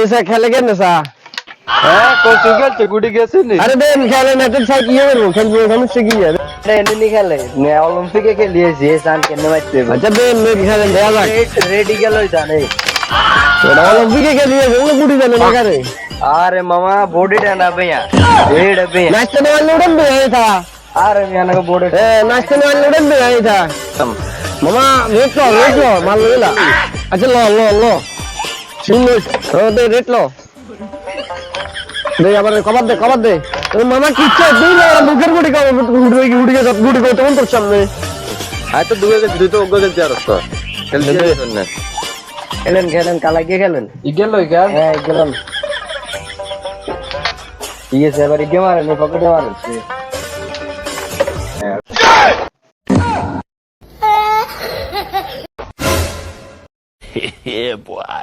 এসা খেলে কেন সা হ্যাঁ কোচিং খেলছে গুডি গেছে নি? আরে বেন খেলে না তো সাই কি করব খেলব ওখানে সে কি যাবে এমনি খেলে। না অলিম্পিকে খেলিয়েছি এ সান কেন মারতে আচ্ছা বেন লেট খেলে দেখা যাক। রেডি গেল জানে ওটা অলিম্পিকে খেলিয়েছে ও গুডি জানে না করে আরে মামা বডি ডানা বেয়া। রেড বেয়া। নাচতে না ওটা বেয়া থা আরে মিয়া না বডি এ নাচতে না ওটা বেয়া থা মামা আচ্ছা লো লো লো। দে রেট লো। দে আবার কবার দে কবার দে। মামা কিচ্ছে দুই না মুখের গুটি কাও গুটি গুটি গুটি গুটি কো তখন তোর সামনে আয় তো দুয়ে গেছে দুই তো ওগো গেছে আর তো। খেলেন খেলেন কালা গিয়ে খেলেন। ইগেল ইগেল। হ্যাঁ গেলাম ঠিক আছে এবার ইগে মারেন পকেটে মারেন।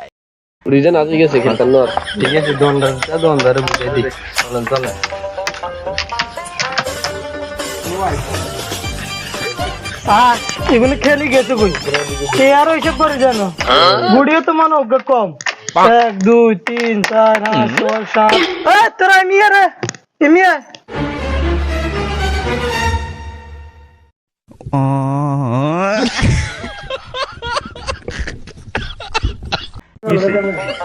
রিজন আছে গেছে খেলতাম না ঠিক আছে দোনটা দোনদারে বুঝে দি চলেন চলেন। এগুলো খেলি গেছে কই? কে আর ওইসব করে জানো? গুড়িও তো মানে অজ্ঞ কম। এক দুই তিন চার পাঁচ ছয় সাত। এ তোরা মিয়া রে মিয়া।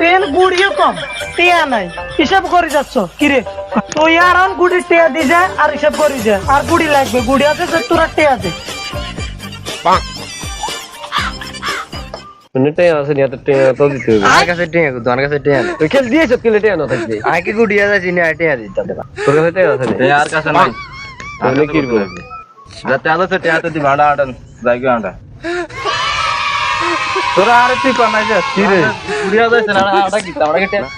তেল গুড়িও কম টিয়া নাই। হিসাব করে যাচ্ছ কিরে? তো ইয়ার আন গুড়ি টিয়া দি যায় আর হিসাব করি যায় আর গুড়ি লাগবে গুড়ি আছে যে তোরা টিয়া দে। নেটে আছে তো দিতে হবে আমার কাছে টিয়া তোমার কাছে টিয়া তুই খেল দিয়েছ কি লেটে না থাকবে। আগে গুডিয়া যাচ্ছি না টিয়া তোর কাছে আছে আর কাছে নাই। তাহলে কি করব যাতে আলো সে টিয়া তো দি ভাড়া আডন যাইগে আন্ডা তোরা আর তুই কি রে? গুডিয়া যাচ্ছে না আডা কি আমরা কে টিয়া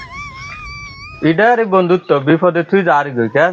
এটা রে বন্ধুত্ব বিপদে তুই যা গই কেন?